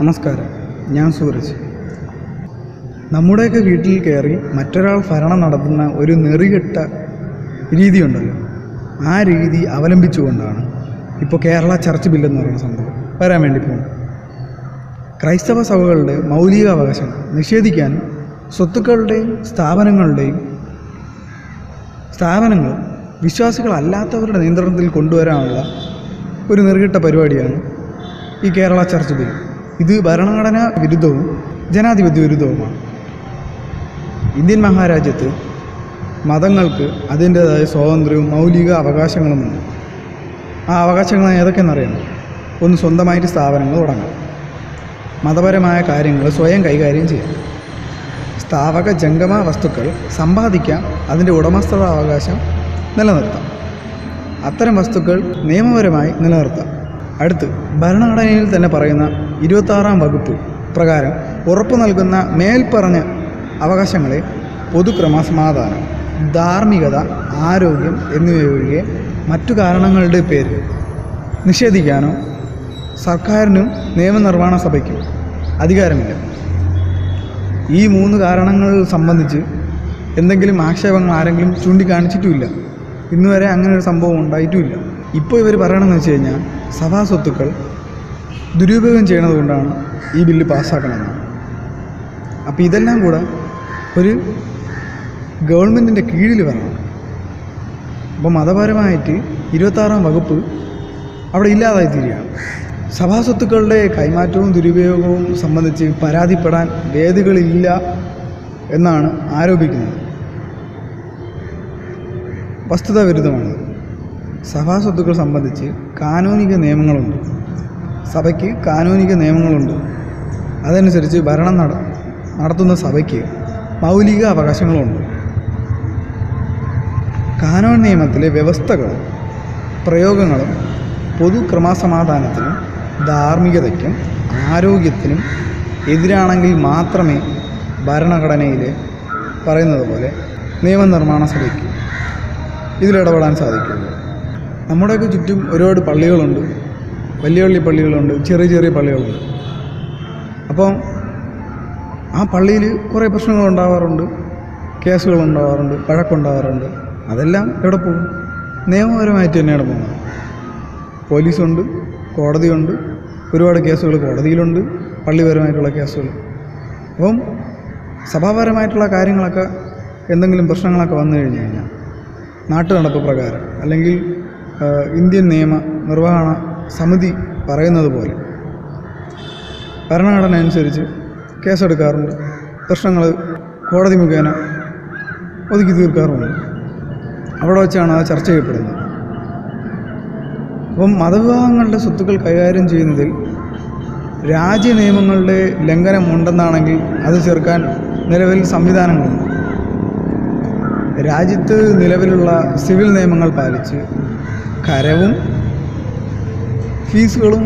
നമസ്കാരം. ഞാൻ സൂരജ്. നമ്മുടെയൊക്കെ വീട്ടിൽ കയറി മറ്റൊരാൾ ഭരണം നടത്തുന്ന ഒരു നെറികെട്ട രീതിയുണ്ടല്ലോ. ആ രീതി അവലംബിച്ചുകൊണ്ടാണ് ഇപ്പോൾ കേരള ചർച്ച് ബില്ലെന്ന് പറയുന്ന സംഭവം വരാൻ വേണ്ടി പോകുന്നത്. ക്രൈസ്തവ സഭകളുടെ മൗലിക അവകാശം നിഷേധിക്കാനും സ്വത്തുക്കളുടെയും സ്ഥാപനങ്ങളുടെയും സ്ഥാപനങ്ങൾ വിശ്വാസികളല്ലാത്തവരുടെ നിയന്ത്രണത്തിൽ കൊണ്ടുവരാനുള്ള ഒരു നെറുകിട്ട പരിപാടിയാണ് ഈ കേരള ചർച്ച് ബിൽ ഇത് ഭരണഘടനാ വിരുദ്ധവും ജനാധിപത്യ വിരുദ്ധവുമാണ്. ഇന്ത്യൻ മഹാരാജ്യത്ത് മതങ്ങൾക്ക് അതിന്റേതായ സ്വാതന്ത്ര്യവും മൗലിക അവകാശങ്ങളുമുണ്ട്. ആ അവകാശങ്ങൾ ഏതൊക്കെയെന്നറിയണം ഒന്ന് സ്വന്തമായിട്ട് സ്ഥാപനങ്ങൾ തുടങ്ങാം. മതപരമായ കാര്യങ്ങൾ സ്വയം കൈകാര്യം ചെയ്യാം. സ്ഥാപക ജംഗമ വസ്തുക്കൾ സമ്പാദിക്കാം അതിന്റെ ഉടമസ്ഥതാവകാശം നിലനിർത്താം. അത്തരം വസ്തുക്കൾ നിയമപരമായി നിലനിർത്താം. അടുത്ത് ഭരണഘടനയിൽ തന്നെ പറയുന്ന ഇരുപത്താറാം വകുപ്പ് പ്രകാരം ഉറപ്പു നൽകുന്ന മേൽപ്പറഞ്ഞ അവകാശങ്ങളെ പൊതുക്രമസമാധാനം ധാർമ്മികത ആരോഗ്യം എന്നിവയൊഴികെ മറ്റു കാരണങ്ങളുടെ പേരിൽ നിഷേധിക്കാനോ സർക്കാരിനും നിയമനിർമ്മാണ സഭയ്ക്കും അധികാരമില്ല. ഈ മൂന്ന് കാരണങ്ങൾ സംബന്ധിച്ച് എന്തെങ്കിലും ആക്ഷേപങ്ങൾ ആരെങ്കിലും ചൂണ്ടിക്കാണിച്ചിട്ടുമില്ല. ഇന്നുവരെ അങ്ങനെ ഒരു സംഭവം ഉണ്ടായിട്ടുമില്ല. ഇപ്പോൾ ഇവർ പറയണമെന്ന് വെച്ച് കഴിഞ്ഞാൽ സഭാ സ്വത്തുക്കൾ ദുരുപയോഗം ചെയ്യണത് കൊണ്ടാണ് ഈ ബില്ല് പാസ്സാക്കണമെന്ന് അപ്പോൾ ഇതെല്ലാം കൂടെ ഒരു ഗവൺമെന്റിന്റെ കീഴിൽ വരണം. അപ്പോൾ മതപരമായിട്ട് ഇരുപത്താറാം വകുപ്പ് അവിടെ ഇല്ലാതായി തീരുകയാണ്. സഭാസ്വത്തുക്കളുടെ കൈമാറ്റവും ദുരുപയോഗവും സംബന്ധിച്ച് പരാതിപ്പെടാൻ വേദികളില്ല എന്നാണ് ആരോപിക്കുന്നത്. വസ്തുതാ വിരുദ്ധമാണ് സഭാസ്വത്തുക്കൾ സംബന്ധിച്ച് കാനൂനിക നിയമങ്ങളുണ്ട്. സഭയ്ക്ക് കാനൂനിക നിയമങ്ങളുണ്ട്. അതനുസരിച്ച് ഭരണം നട നടത്തുന്ന സഭയ്ക്ക് മൗലിക അവകാശങ്ങളുണ്ട്. കാനോൻ നിയമത്തിലെ വ്യവസ്ഥകളും പ്രയോഗങ്ങളും പൊതു ക്രമസമാധാനത്തിനും ധാർമ്മികതയ്ക്കും ആരോഗ്യത്തിനും എതിരാണെങ്കിൽ മാത്രമേ ഭരണഘടനയിൽ പറയുന്നത് പോലെ നിയമനിർമ്മാണ സഭയ്ക്ക് ഇതിലിടപെടാൻ സാധിക്കുള്ളൂ. നമ്മുടെയൊക്കെ ചുറ്റും ഒരുപാട് പള്ളികളുണ്ട്. വലിയ വലിയ പള്ളികളുണ്ട്. ചെറിയ ചെറിയ പള്ളികളുണ്ട്. അപ്പം ആ പള്ളിയിൽ കുറേ പ്രശ്നങ്ങൾ ഉണ്ടാവാറുണ്ട്. കേസുകൾ ഉണ്ടാവാറുണ്ട്. പഴക്കമുണ്ടാവാറുണ്ട് അതെല്ലാം എവിടെ പോകും? നിയമപരമായിട്ട് തന്നെയാണ് പോകുന്നത്. പോലീസുണ്ട് കോടതിയുണ്ട് ഒരുപാട് കേസുകൾ കോടതിയിലുണ്ട് പള്ളിപരമായിട്ടുള്ള കേസുകൾ. അപ്പം സഭാപരമായിട്ടുള്ള കാര്യങ്ങളൊക്കെ എന്തെങ്കിലും പ്രശ്നങ്ങളൊക്കെ വന്നു കഴിഞ്ഞു കഴിഞ്ഞാൽ നാട്ടു നടപ്പ് പ്രകാരം അല്ലെങ്കിൽ ഇന്ത്യൻ നിയമ നിർവഹണ സമിതി പറയുന്നത് പോലെ. ഭരണഘടന അനുസരിച്ച് കേസെടുക്കാറുണ്ട്. പ്രശ്നങ്ങൾ കോടതി മുഖേന ഒതുക്കി തീർക്കാറുമുണ്ട്. അവിടെ വെച്ചാണ് അത് ചർച്ച ചെയ്യപ്പെടുന്നത്. അപ്പം മതവിഭാഗങ്ങളുടെ സ്വത്തുക്കൾ കൈകാര്യം ചെയ്യുന്നതിൽ രാജ്യ നിയമങ്ങളുടെ ലംഘനം ഉണ്ടെന്നാണെങ്കിൽ അത് ചേർക്കാൻ നിലവിൽ സംവിധാനങ്ങളുണ്ട്. രാജ്യത്ത് നിലവിലുള്ള സിവിൽ നിയമങ്ങൾ പാലിച്ച് കരവും ഫീസുകളും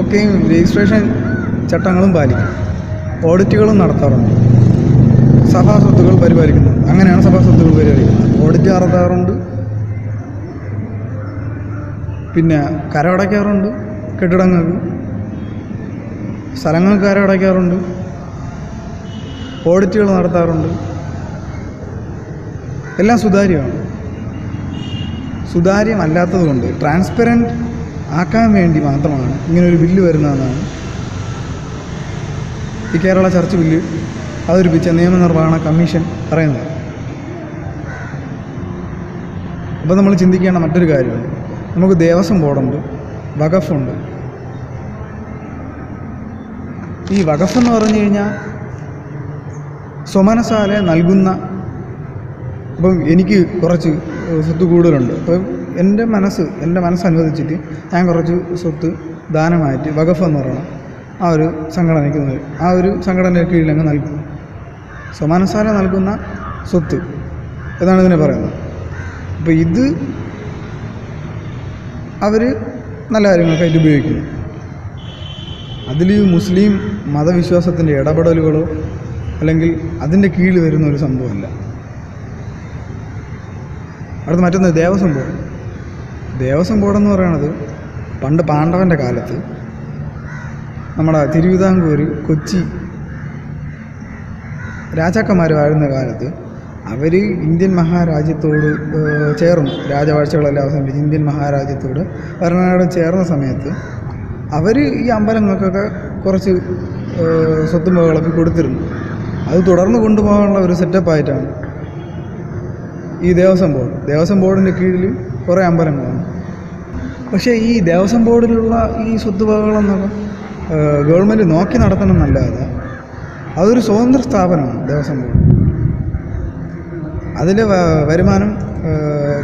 ഒക്കെയും രജിസ്ട്രേഷൻ ചട്ടങ്ങളും പാലിക്കും. ഓഡിറ്റുകളും നടത്താറുണ്ട്. സഭാ സ്വത്തുക്കൾ പരിപാലിക്കുന്നുണ്ട് അങ്ങനെയാണ് സഭാ സ്വത്തുക്കൾ പരിപാലിക്കുന്നത്. ഓഡിറ്റ് നടത്താറുണ്ട്. പിന്നെ കരമടയ്ക്കാറുണ്ട് കെട്ടിടങ്ങൾക്ക് സ്ഥലങ്ങൾക്ക് കരമടയ്ക്കാറുണ്ട് ഓഡിറ്റുകൾ നടത്താറുണ്ട്. എല്ലാം സുതാര്യമാണ്. സുതാര്യമല്ലാത്തതുകൊണ്ട് ട്രാൻസ്പെറന്റ് ആക്കാൻ വേണ്ടി മാത്രമാണ് ഇങ്ങനൊരു ബില്ല് വരുന്നതെന്നാണ്. ഈ കേരള ചർച്ച് ബില്ല് അവതരിപ്പിച്ച നിയമനിർവഹണ കമ്മീഷൻ പറയുന്നത്. അപ്പോൾ നമ്മൾ ചിന്തിക്കേണ്ട മറ്റൊരു കാര്യമുണ്ട്. നമുക്ക് ദേവസ്വം ബോർഡുണ്ട് വകഫുണ്ട് ഈ വഖഫ് എന്ന് പറഞ്ഞു കഴിഞ്ഞാൽ സ്വമനസാലെ നൽകുന്ന അപ്പം എനിക്ക് കുറച്ച് സ്വത്ത് കൂടുതലുണ്ട്. അപ്പം എന്റെ മനസ്സ് എന്റെ മനസ്സ് അനുവദിച്ചിട്ട് ഞാൻ കുറച്ച് സ്വത്ത് ദാനമായിട്ട് വഖഫ് എന്ന് പറയണം ആ ഒരു സംഘടനയ്ക്ക് നൽകും. ആ ഒരു സംഘടനയുടെ കീഴിലങ്ങ് നൽകും സമാനസാല നൽകുന്ന സ്വത്ത് എന്നാണ് ഇതിനെ പറയുന്നത്. അപ്പോൾ ഇത് അവർ നല്ല കാര്യങ്ങൾക്കായിട്ട് ഉപയോഗിക്കുന്നു. അതിൽ മുസ്ലിം മതവിശ്വാസത്തിന്റെ ഇടപെടലുകളോ അല്ലെങ്കിൽ അതിന്റെ കീഴിൽ വരുന്ന ഒരു സംഭവമല്ല. അടുത്ത മറ്റൊന്ന് ദേവസ്വം ബോർഡ്. ദേവസ്വം ബോർഡെന്ന് പറയുന്നത് പണ്ട് പാണ്ഡവന്റെ കാലത്ത് നമ്മുടെ തിരുവിതാംകൂർ കൊച്ചി രാജാക്കന്മാരുമായിരുന്ന കാലത്ത് അവർ ഇന്ത്യൻ മഹാരാജ്യത്തോട് ചേർന്നു. രാജവാഴ്ചകളെല്ലാം അവസാനിപ്പിച്ച് ഇന്ത്യൻ മഹാരാജ്യത്തോട് ഭരണകാലം ചേർന്ന സമയത്ത് അവർ ഈ അമ്പലങ്ങൾക്കൊക്കെ കുറച്ച് ഏഹ്, സ്വത്തും വകകളൊക്കെ കൊടുത്തിരുന്നു. അത് തുടർന്ന് കൊണ്ടുപോകാനുള്ള ഒരു സെറ്റപ്പായിട്ടാണ് ഈ ദേവസ്വം ബോർഡ്. ദേവസ്വം ബോർഡിന്റെ കീഴിൽ കുറേ അമ്പലങ്ങളുണ്ട്. പക്ഷേ ഈ ദേവസ്വം ബോർഡിലുള്ള ഈ സ്വത്ത് വകകളെന്നൊക്കെ ഏഹ്, ഗവൺമെന്റ് നോക്കി നടത്തണം എന്നല്ലാതെ അതൊരു സ്വതന്ത്ര സ്ഥാപനമാണ് ദേവസ്വം ബോർഡ്. അതിലെ വരുമാനം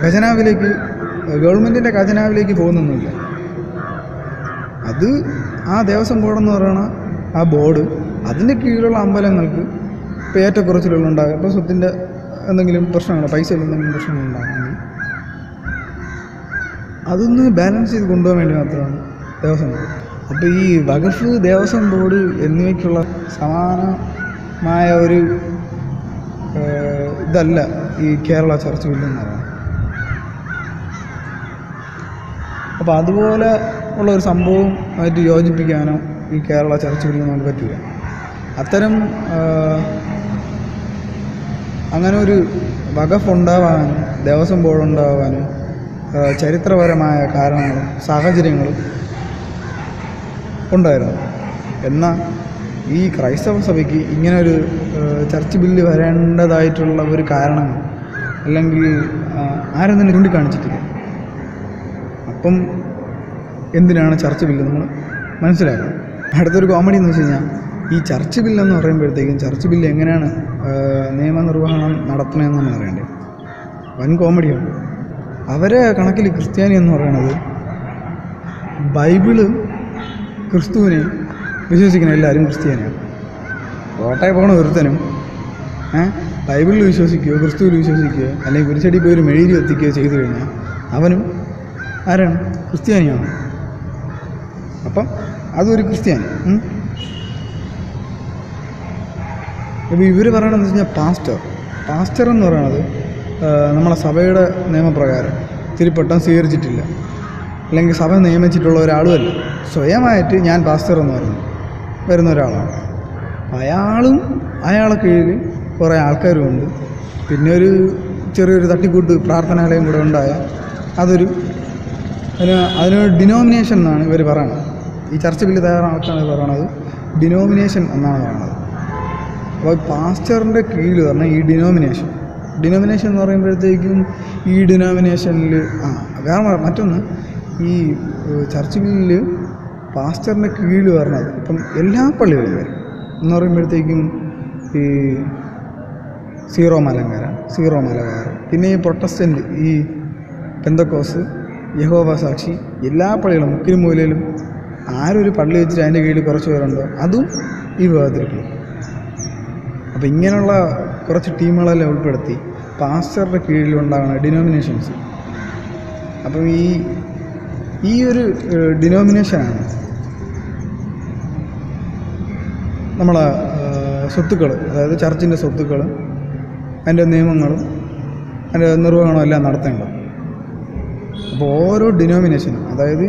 ഖജനാവിലേക്ക് ഗവൺമെന്റിന്റെ ഖജനാവിലേക്ക് പോകുന്നൊന്നുമില്ല. അത് ആ ദേവസ്വം ബോർഡെന്ന് പറയുന്ന ആ ബോർഡ് അതിന്റെ കീഴിലുള്ള അമ്പലങ്ങൾക്ക് ഇപ്പോൾ ഏറ്റക്കുറച്ചിലുള്ള ഉണ്ടാകും ഇപ്പോൾ സ്വത്തിന്റെ എന്തെങ്കിലും പ്രശ്നങ്ങൾ പൈസയിൽ എന്തെങ്കിലും പ്രശ്നങ്ങളുണ്ടാകുന്നു അതൊന്ന് ബാലൻസ് ചെയ്ത് കൊണ്ടുപോകാൻ വേണ്ടി മാത്രമാണ് ദേവസ്വം ബോർഡ്. അപ്പോൾ ഈ വഖഫ് ദേവസ്വം ബോർഡ് എന്നിവയ്ക്കുള്ള സമാനമായ ഒരു ഇതല്ല ഈ കേരള ചർച്ച് ബില്ല് എന്ന് പറയുന്നത്. അപ്പോൾ അതുപോലെ ഉള്ള ഒരു സംഭവം ആയിട്ട് യോജിപ്പിക്കാനോ ഈ കേരള ചർച്ച് ബില്ലിന് നമുക്ക് പറ്റില്ല അത്തരം അങ്ങനെ ഒരു വകഫുണ്ടാവാനും ദേവസ്വം ബോർഡ് ഉണ്ടാവാനും ചരിത്രപരമായ കാരണങ്ങളും സാഹചര്യങ്ങളും ഉണ്ടായിരുന്നു. എന്നാൽ ഈ ക്രൈസ്തവ സഭയ്ക്ക് ഇങ്ങനെ ഒരു ചർച്ച് ബില്ല് വരേണ്ടതായിട്ടുള്ള ഒരു കാരണം അല്ലെങ്കിൽ ആരും തന്നെ ചൂണ്ടിക്കാണിച്ചിട്ടില്ല. അപ്പം എന്തിനാണ് ചർച്ച് ബില്ല് നമ്മൾ മനസ്സിലാക്കണം അടുത്തൊരു കോമഡി എന്ന് വെച്ച് കഴിഞ്ഞാൽ ഈ ചർച്ച് ബില്ലെന്ന് പറയുമ്പോഴത്തേക്കും ചർച്ച് ബില്ല് എങ്ങനെയാണ് നിയമനിർവഹണം നടത്തണമെന്ന് നമ്മൾ അറിയേണ്ടത് വൻ കോമഡിയാണ് അവരെ കണക്കിൽ ക്രിസ്ത്യാനി എന്ന് പറയുന്നത് ബൈബിൾ ക്രിസ്തുവിനെ വിശ്വസിക്കുന്ന എല്ലാവരും ക്രിസ്ത്യാനിയാണ് കോട്ടയെ പോകണ ഒരുത്തനും ബൈബിളിൽ വിശ്വസിക്കുകയോ ക്രിസ്തുവിൽ വിശ്വസിക്കുകയോ അല്ലെങ്കിൽ കുരിശടി പോയി ഒരു മെഴുകി എത്തിക്കുകയോ ചെയ്തു കഴിഞ്ഞാൽ അവനും ആരാണ്? ക്രിസ്ത്യാനിയാണ്. അപ്പം അതൊരു ക്രിസ്ത്യാനി ഇപ്പോൾ ഇവർ പറയണമെന്ന് വെച്ച് കഴിഞ്ഞാൽ പാസ്റ്റർ പാസ്റ്റർ എന്ന് പറയുന്നത് ആ, നമ്മളെ സഭയുടെ നിയമപ്രകാരം തിരുപ്പട്ടം സ്വീകരിച്ചിട്ടില്ല. അല്ലെങ്കിൽ സഭ നിയമിച്ചിട്ടുള്ള ഒരാളുമല്ല. സ്വയമായിട്ട് ഞാൻ പാസ്റ്റർ എന്ന് പറയുന്നു. വരുന്ന ഒരാളാണ്. അയാളും അയാളെ കീഴിൽ കുറേ ആൾക്കാരുമുണ്ട്. പിന്നെ ഒരു ചെറിയൊരു തട്ടിക്കൂട്ട് പ്രാർത്ഥനാലയം കൂടെ ഉണ്ടായ അതൊരു അതിന് അതിനൊരു ഡിനോമിനേഷൻ എന്നാണ് ഇവർ പറയണത്. ഈ ചർച്ച ബില്ല് തയ്യാറാക്കാണ് പറയണത് ഡിനോമിനേഷൻ എന്നാണ് പറയണത്. അപ്പോൾ പാസ്റ്ററിന്റെ കീഴിൽ പറഞ്ഞാൽ ഈ ഡിനോമിനേഷൻ ഡിനോമിനേഷൻ എന്ന് പറയുമ്പോഴത്തേക്കും ഈ ഡിനോമിനേഷനിൽ ആ വേറെ മറ്റൊന്ന്. ഈ ഏഹ്, ചർച്ച് ബില്ലിൽ പാസ്റ്ററിന്റെ കീഴിൽ പറഞ്ഞത് ഇപ്പം എല്ലാ പള്ളികളും വരും. എന്ന് പറയുമ്പോഴത്തേക്കും ഈ സീറോ മലങ്കര സീറോ മലങ്കര പിന്നെ ഈ പ്രൊട്ടസ്റ്റന്റ് ഈ പെന്തക്കോസ് യഹോവ സാക്ഷി എല്ലാ പള്ളികളും മുക്കിലും മൂലയിലും ആരൊരു പള്ളി വെച്ചിട്ട് അതിന്റെ കീഴിൽ കുറച്ച് പേരുണ്ടോ? അതും ഈ വിഭാഗത്തിൽപ്പെടും അപ്പോൾ ഇങ്ങനെയുള്ള കുറച്ച് ടീമുകളെല്ലാം ഉൾപ്പെടുത്തി പാസ്റ്ററുടെ കീഴിലുണ്ടാകുന്ന ഡിനോമിനേഷൻസ് അപ്പം ഈ ഈ ഒരു ഡിനോമിനേഷനാണ് നമ്മളെ സ്വത്തുക്കൾ. അതായത് ചർച്ചിന്റെ സ്വത്തുക്കൾ അതിന്റെ നിയമങ്ങളും അതിന്റെ നിർവഹണവും എല്ലാം നടത്തേണ്ടത്. അപ്പോൾ ഓരോ ഡിനോമിനേഷനും അതായത്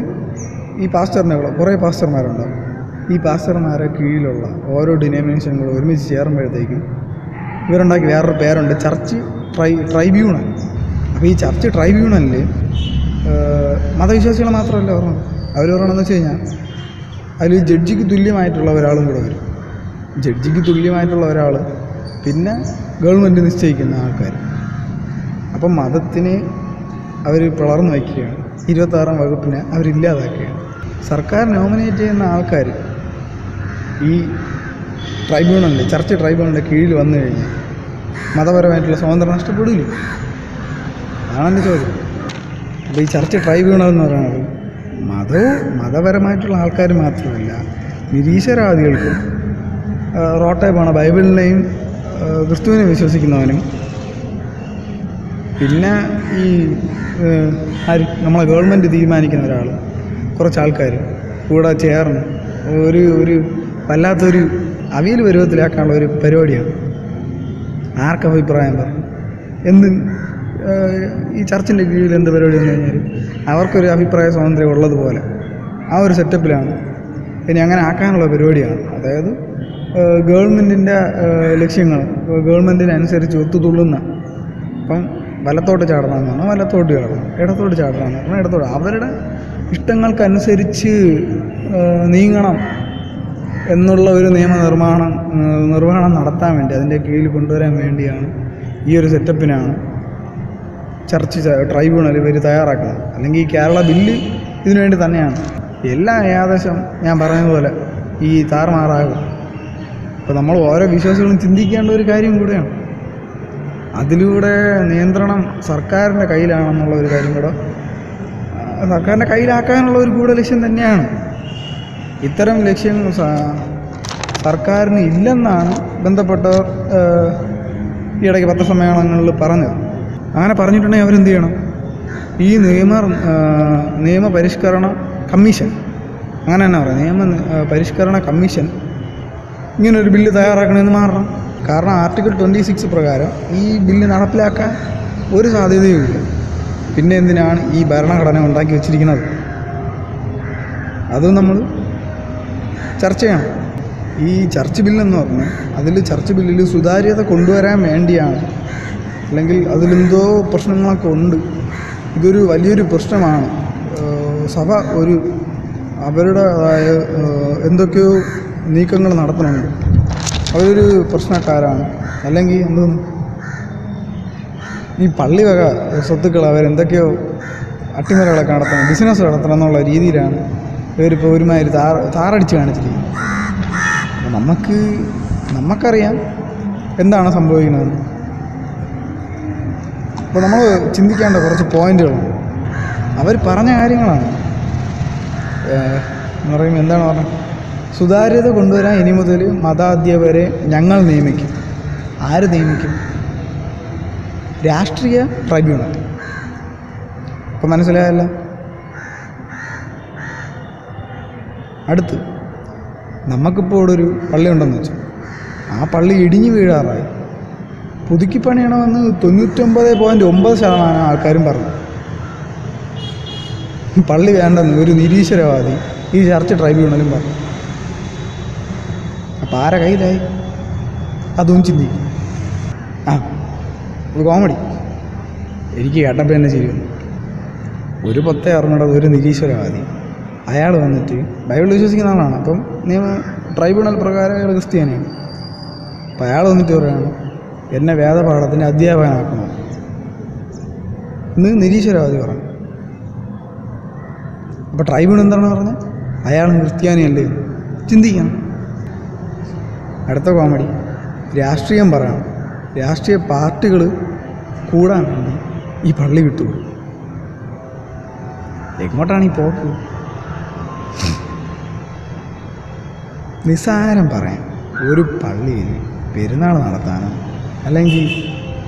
ഈ പാസ്റ്ററിനെ കുറേ പാസ്റ്റർമാരുണ്ടാവും ഈ പാസ്റ്റർമാരെ കീഴിലുള്ള ഓരോ ഡിനോമിനേഷനുകളും ഒരുമിച്ച് ചേരുമ്പോഴത്തേക്കും ഇവരുണ്ടാക്കി വേറൊരു പേരുണ്ട് ചർച്ച് ട്രൈ ട്രൈബ്യൂണൽ. അപ്പോൾ ഈ ചർച്ച് ട്രൈബ്യൂണലിൽ മതവിശ്വാസികൾ മാത്രമല്ല പറഞ്ഞത് അവർ പറയണമെന്ന് വെച്ച് കഴിഞ്ഞാൽ അതിൽ ജഡ്ജിക്ക് തുല്യമായിട്ടുള്ള ഒരാളും കൂടെ വരും. ജഡ്ജിക്ക് തുല്യമായിട്ടുള്ള ഒരാൾ പിന്നെ ഗവൺമെന്റ് നിശ്ചയിക്കുന്ന ആൾക്കാർ അപ്പം മതത്തിനെ അവർ പിളർന്നു വയ്ക്കുകയാണ്. ഇരുപത്താറാം വകുപ്പിനെ അവരില്ലാതാക്കുകയാണ്. സർക്കാർ നോമിനേറ്റ് ചെയ്യുന്ന ആൾക്കാർ ഈ ട്രൈബ്യൂണലിന്റെ ചർച്ച് ട്രൈബ്യൂണലിന്റെ കീഴിൽ വന്നു കഴിഞ്ഞാൽ മതപരമായിട്ടുള്ള സ്വാതന്ത്ര്യം നഷ്ടപ്പെടില്ലേ അതാണ് എന്റെ ചോദ്യം. അപ്പോൾ ഈ ചർച്ച് ട്രൈബ്യൂണൽ എന്ന് പറയുന്നത് മതവും മതപരമായിട്ടുള്ള ആൾക്കാർ മാത്രമല്ല നിരീശ്വരവാദികൾക്കും ആ, റോട്ടെ പോണ ബൈബിളിനെയും ക്രിസ്തുവിനെ വിശ്വസിക്കുന്നവനും പിന്നെ ഈ ആര് നമ്മളെ ഗവൺമെന്റ് തീരുമാനിക്കുന്ന ഒരാൾ കുറച്ച് ആൾക്കാർ കൂടെ ചേർന്ന് ഒരു ഒരു വല്ലാത്തൊരു അവിയൽ പരുവത്തിലാക്കാനുള്ള ഒരു പരിപാടിയാണ്. ആർക്ക് അഭിപ്രായം? പറയും എന്ത് ഈ ചർച്ചിന്റെ കീഴിൽ എന്ത് പരിപാടി എന്ന് കഴിഞ്ഞാൽ അവർക്കൊരു അഭിപ്രായ സ്വാതന്ത്ര്യം ഉള്ളതുപോലെ ആ ഒരു സെറ്റപ്പിലാണ്. ഇനി അങ്ങനെ ആക്കാനുള്ള പരിപാടിയാണ്. അതായത് ഗവൺമെന്റിന്റെ ലക്ഷ്യങ്ങൾ ഗവൺമെന്റിനനുസരിച്ച് ഒത്തുതുള്ളുന്ന ഇപ്പം വലത്തോട്ട് ചാടണമെന്ന് പറഞ്ഞാൽ വലത്തോട്ട് ചാടണം ഇടത്തോട്ട് ചാടണമെന്ന് പറഞ്ഞാൽ ഇടത്തോട്ട് അവരുടെ ഇഷ്ടങ്ങൾക്കനുസരിച്ച് നീങ്ങണം. എന്നുള്ള ഒരു നിയമനിർമ്മാണം നിർവഹണം നടത്താൻ വേണ്ടി അതിന്റെ കീഴിൽ കൊണ്ടുവരാൻ വേണ്ടിയാണ് ഈ ഒരു സെറ്റപ്പിനാണ് ചർച്ച ട്രൈബ്യൂണൽ ഇവർ തയ്യാറാക്കുന്നത്. അല്ലെങ്കിൽ ഈ കേരള ബില്ല് ഇതിനു വേണ്ടി തന്നെയാണ്. എല്ലാം ഏകദേശം ഞാൻ പറഞ്ഞതുപോലെ ഈ താറുമാറാകും. അപ്പോൾ നമ്മൾ ഓരോ വിശ്വാസികളും ചിന്തിക്കേണ്ട ഒരു കാര്യം കൂടെയാണ്. അതിലൂടെ നിയന്ത്രണം സർക്കാരിന്റെ കയ്യിലാണെന്നുള്ള ഒരു കാര്യം കൂടെ സർക്കാരിന്റെ കയ്യിലാക്കാനുള്ള ഒരു ഗൂഢ ലക്ഷ്യം തന്നെയാണ്. ഇത്തരം ലക്ഷ്യങ്ങൾ സർക്കാരിന് ഇല്ലെന്നാണ് ബന്ധപ്പെട്ടവർ ആ, ഈ ഇടയ്ക്ക് പത്രസമ്മേളനങ്ങളിൽ പറഞ്ഞത്. അങ്ങനെ പറഞ്ഞിട്ടുണ്ടെങ്കിൽ അവരെന്ത് ചെയ്യണം? ഈ നിയമ നിയമപരിഷ്കരണ കമ്മീഷൻ അങ്ങനെ തന്നെ പറയാം. നിയമ പരിഷ്കരണ കമ്മീഷൻ ഇങ്ങനൊരു ബില്ല് തയ്യാറാക്കണമെന്ന് മാറണം. കാരണം ആർട്ടിക്കിൾ ട്വന്റി സിക്സ് പ്രകാരം ഈ ബില്ല് നടപ്പിലാക്കാൻ ഒരു സാധ്യതയുമില്ല പിന്നെ എന്തിനാണ് ഈ ഭരണഘടന ഉണ്ടാക്കി വെച്ചിരിക്കുന്നത്? അത് നമ്മൾ ചർച്ച ചെയ്യണം ഈ ചർച്ച് ബില്ലെന്ന് പറഞ്ഞാൽ അതിൽ ചർച്ച് ബില്ലിൽ സുതാര്യത കൊണ്ടുവരാൻ വേണ്ടിയാണ്. അല്ലെങ്കിൽ അതിലെന്തോ പ്രശ്നങ്ങളൊക്കെ ഉണ്ട്. ഇതൊരു വലിയൊരു പ്രശ്നമാണ്. സഭ ഒരു അവരുടേതായ എന്തൊക്കെയോ നീക്കങ്ങൾ നടത്തുന്നുണ്ട്. അവരൊരു പ്രശ്നക്കാരാണ്. അല്ലെങ്കിൽ എന്തോന്ന്? ഈ പള്ളി വക സ്വത്തുക്കൾ അവരെന്തൊക്കെയോ അട്ടിമറികളൊക്കെ നടത്തണം ബിസിനസ് നടത്തണം എന്നുള്ള രീതിയിലാണ് ഇവരിപ്പോൾ ഒരുമാതിരി താറ താറടിച്ച് കാണിച്ചിരിക്കുന്നത് അപ്പോൾ നമുക്ക് നമുക്കറിയാം എന്താണ് സംഭവിക്കുന്നതെന്ന് അപ്പോൾ നമ്മൾ ചിന്തിക്കേണ്ട കുറച്ച് പോയിന്റുകളുണ്ട് അവർ പറഞ്ഞ കാര്യങ്ങളാണ്. എന്ന് പറയുമ്പോൾ എന്താണ് പറഞ്ഞത്? സുതാര്യത കൊണ്ടുവരാൻ ഇനി മുതൽ മതാധ്യപരെ ഞങ്ങൾ നിയമിക്കും. ആര് നിയമിക്കും? രാഷ്ട്രീയ ട്രൈബ്യൂണൽ. ഇപ്പം മനസ്സിലായല്ല? അടുത്ത്. നമുക്കിപ്പോൾ ഇവിടെ ഒരു പള്ളി ഉണ്ടെന്ന് വെച്ചാൽ ആ പള്ളി ഇടിഞ്ഞു വീഴാറായി. പുതുക്കി പണിയണമെന്ന് തൊണ്ണൂറ്റൊമ്പത് പോയിന്റ് ഒമ്പത് ശതമാനം ആൾക്കാരും പറഞ്ഞു. പള്ളി വേണ്ടെന്ന് ഒരു നിരീശ്വരവാദി ഈ ചർച്ച് ട്രൈബ്യൂണലും പറഞ്ഞു. അപ്പം ആരെ കയ്യിലായി? അതും ചിന്തിക്കും. ആ ഒരു കോമഡി. എനിക്ക് കേട്ടപ്പോൾ തന്നെ ചെയ്യുന്നു ഒരു പത്തേ അറിഞ്ഞൂടാതെ ഒരു നിരീശ്വരവാദി. അയാൾ വന്നിട്ട് ബൈബിൾ വിശ്വസിക്കുന്ന ആളാണ്. അപ്പം നിയമ ട്രൈബ്യൂണൽ പ്രകാരം അയാൾ ക്രിസ്ത്യാനിയാണ്. അപ്പം അയാൾ വന്നിട്ട് പറയുകയാണ് എന്നെ വേദപാഠത്തിന്റെ അധ്യാപകനാക്കണം എന്ന് നിരീശ്വരവാദി പറഞ്ഞു. അപ്പോൾ ട്രൈബ്യൂണൽ എന്താണ് പറഞ്ഞത് അയാൾ ക്രിസ്ത്യാനിയല്ലേ. ചിന്തിക്കണം. അടുത്ത കോമഡി. രാഷ്ട്രീയം പറയണം. രാഷ്ട്രീയ പാർട്ടികൾ കൂടാൻ വേണ്ടി ഈ പള്ളി വിട്ടു എങ്ങോട്ടാണ് ഈ പോക്ക്? നിസ്സാരം പറയാം. ഒരു പള്ളിയിൽ പെരുന്നാൾ നടത്താനോ അല്ലെങ്കിൽ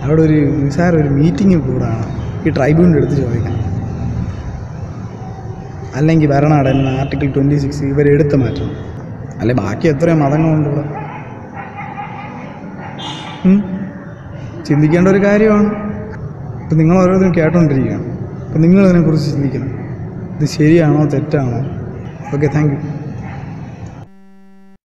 അവിടെ ഒരു നിസ്സാര ഒരു മീറ്റിംഗ് കൂടാനോ ഈ ട്രൈബ്യൂണിന്റെ അടുത്ത് ചോദിക്കണം അല്ലെങ്കിൽ ഭരണഘടന ആർട്ടിക്കിൾ ട്വന്റി സിക്സ് ഇവരെടുത്ത് മാറ്റണം അല്ലെ ബാക്കി എത്രയോ മതങ്ങളുണ്ട് ഇവിടെ. ചിന്തിക്കേണ്ട ഒരു കാര്യമാണ്. ഇപ്പം നിങ്ങൾ ഓരോരുത്തരും കേട്ടോണ്ടിരിക്കുകയാണ്. അപ്പം നിങ്ങൾ ഇതിനെക്കുറിച്ച് ചിന്തിക്കണം. ഇത് ശരിയാണോ തെറ്റാണോ? Okay thank you